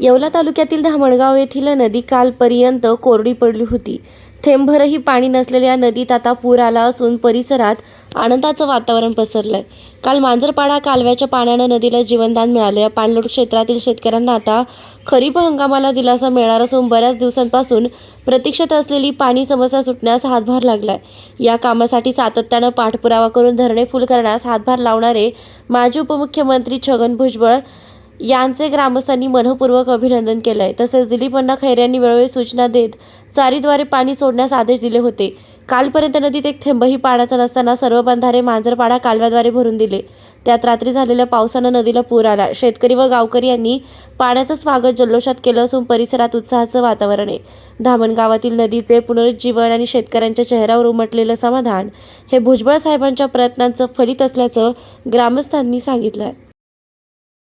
येवला तालुक्यातील धामणगाव येथील नदी कालपर्यंत कोरडी पडली होती. थेंबभरही पाणी नसलेल्या नदीत आता पूर आला असून परिसरात आनंदाचं वातावरण पसरलंय. काल मांजरपाडा कालव्याच्या पाण्यानं नदीला जीवनदान मिळालं. या पाणलोट क्षेत्रातील शेतकऱ्यांना आता खरीप हंगामाला दिलासा मिळणार असून बऱ्याच दिवसांपासून प्रतीक्षेत असलेली पाणी समस्या सुटण्यास हातभार लागलाय. या कामासाठी सातत्यानं पाठपुरावा करून धरणे फुल करण्यास हातभार लावणारे माजी उपमुख्यमंत्री छगन भुजबळ यांचे ग्रामस्थांनी मनपूर्वक अभिनंदन केलं आहे तसेच दिलीप अण्णा खैरे यांनी वेळोवेळी सूचना देत चारीद्वारे पाणी सोडण्यास आदेश दिले होते. कालपर्यंत नदीत एक थेंबही पाण्याचा नसताना सर्व बंधारे मांजरपाडा कालव्याद्वारे भरून दिले. त्यात रात्री झालेल्या पावसानं नदीला पूर आला. शेतकरी व गावकरी यांनी पाण्याचं स्वागत जल्लोषात केलं असून परिसरात उत्साहाचं वातावरण आहे. धामण गावातील नदीचे पुनरुज्जीवन आणि शेतकऱ्यांच्या चेहऱ्यावर उमटलेलं समाधान हे भुजबळ साहेबांच्या प्रयत्नांचं फलित असल्याचं ग्रामस्थांनी सांगितलं आहे